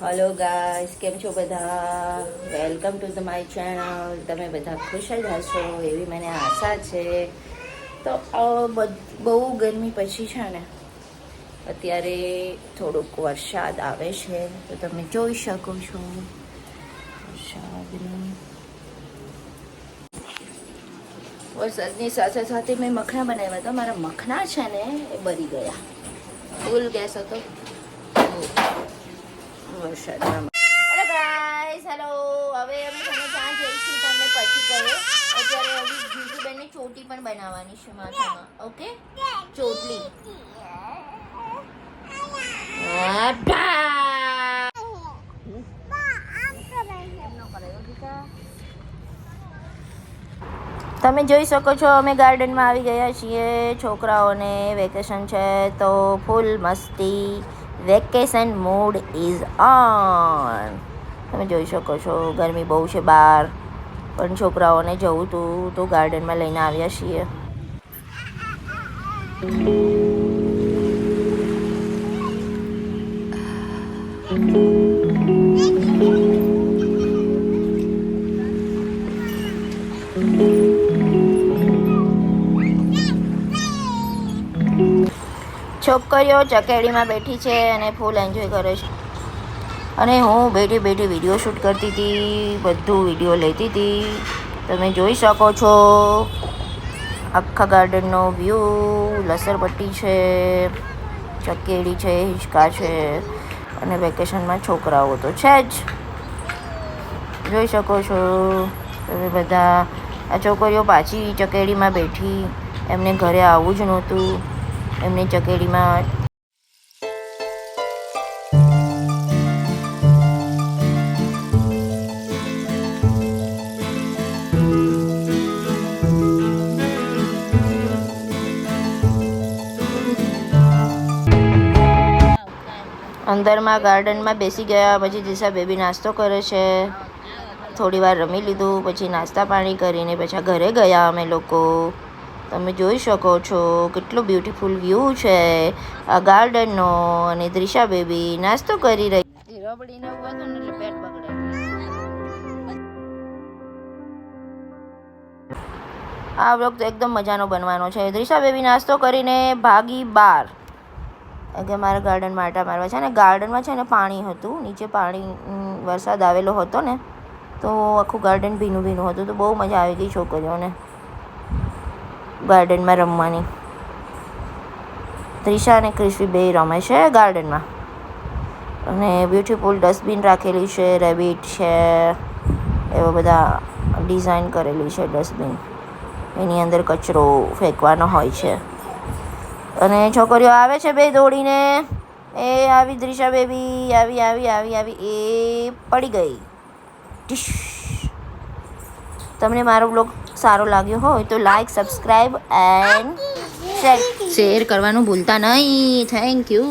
Hello guys કેમ છો બધા? Welcome to the my channel તમે બધા ખુશ જ હશો એવી મને આશા છે. તો બહુ ગરમી પછી છે ને, અત્યારે થોડુંક વરસાદ આવે છે. તો તમે જોઈ શકો છો. વરસાદની વરસાદની સાથે સાથે મેં મખણા બનાવ્યા હતા. મારા મખણા છે ને, એ બળી ગયા. ફૂલ ગેસ હતો. વરસાદમાં હેલો હવે અમે તમે ક્યાં જઈશું તમને પછી કહો. અત્યારે હજી જીજુબેનની ચોટી પણ બનાવવાની છે માથામાં. ઓકે ચોટલી. તમે જોઈ શકો છો, અમે ગાર્ડનમાં આવી ગયા છીએ. છોકરાઓને વેકેશન છે તો ફૂલ મસ્તી. Vacation mood is on. તમે જોઈ શકો છો, ગરમી બહુ છે બહાર. પણ છોકરાઓને જવું તું, તો ગાર્ડનમાં લઈને આવ્યા છીએ. છોકરીઓ ચકેડીમાં બેઠી છે અને ફૂલ એન્જોય કરે છે. અને હું બેઠી બેઠી વીડિયો શૂટ કરતી હતી, બધું વીડિયો લેતી હતી. તમે જોઈ શકો છો. આખા ગાર્ડનનો વ્યૂ લસરપટ્ટી છે, ચકેડી છે, હિંચકા છે અને વેકેશનમાં છોકરાઓ તો છે જ. જોઈ શકો છો. તમે બધા આ છોકરીઓ પાછી ચકેડીમાં બેઠી, એમને ઘરે આવવું જ નહોતું. એમની ચકેડીમાં અંદરમાં ગાર્ડનમાં બેસી ગયા, પછી દિશા બેબી નાસ્તો કરે છે. થોડી વાર રમી લીધું, પછી નાસ્તા પાણી કરીને પછી ઘરે ગયા અમે લોકો. તમે જોઈ શકો છો કેટલો બ્યુટીફુલ વ્યૂ છે. આ ગાર્ડનનો અને દ્રિશા બેબી નાસ્તો કરી રહી રબડીને ઊભા થયો એટલે પેટ બગડે. આ વ્લોગ તો એકદમ મજાનો બનવાનો છે. દ્રિશા બેબી નાસ્તો કરીને ભાગી બાર. કે મારા ગાર્ડનમાં આટા મારવા છે ને ગાર્ડનમાં છે ને પાણી હતું નીચે પાણી વરસાદ આવેલો હતો ને તો આખું ગાર્ડન ભીનું ભીનું હતું તો બહુ મજા આવી ગઈ છોકરીઓને. ગાર્ડનમાં રમવાની. ત્રિશા અને ક્રિસ્પી બે રમે છે ગાર્ડનમાં. અને બ્યુટીફુલ ડસ્ટબિન રાખેલી છે, રેબિટ છે, એવા બધા ડિઝાઇન કરેલી છે ડસ્ટબિન. એની અંદર કચરો ફેંકવાનો હોય છે. અને છોકરીઓ આવે છે બે દોડીને. એ આવી દ્રિશા બેબી, આવી આવી આવી આવી, એ પડી ગઈ. ટીશ. તમને મારો બ્લોગ સારો લાગ્યો હોય તો લાઈક સબસ્ક્રાઈબ એન્ડ શેર કરવાનું ભૂલતા નહીં. Thank you